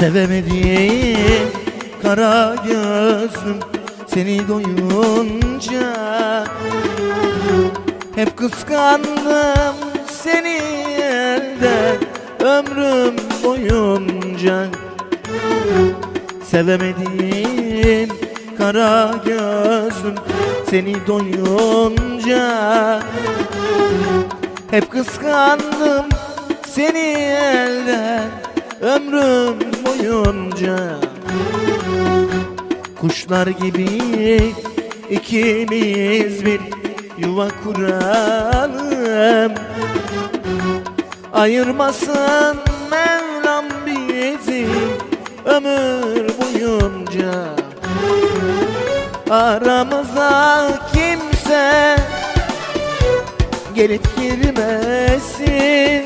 Sevemedim kara gözlüm seni doyunca Hep kıskandım seni elde ömrüm boyunca. Sevemedim kara gözlüm seni doyunca Hep kıskandım seni elden ömrüm boyunca Kuşlar gibi ikimiz bir yuva kuralım. Ayırmasın Mevlam bizi ömür boyunca. Aramıza kimse gelip girmesin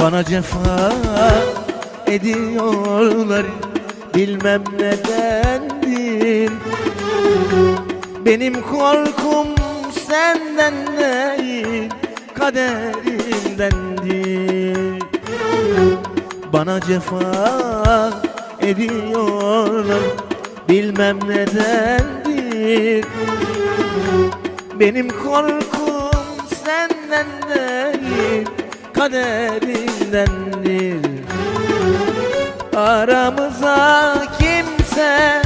Bana cefa ediyorlar. Bilmem nedendir Benim korkum senden değil Kaderimdendir Bana cefa ediyorlar. Bilmem nedendir Benim korkum senden değil kaderindendir Aramıza kimse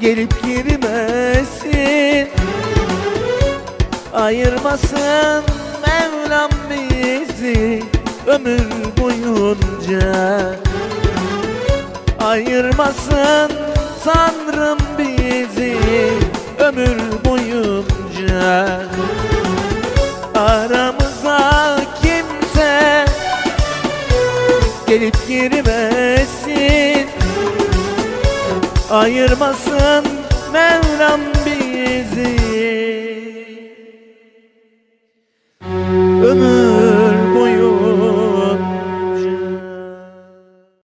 gelip girmesin. Ayırmasın Mevlam bizi ömür boyunca. Ayırmasın Tanrım bizi ömür boyunca gelip girmesin. Ayırmasın Mevlam bizi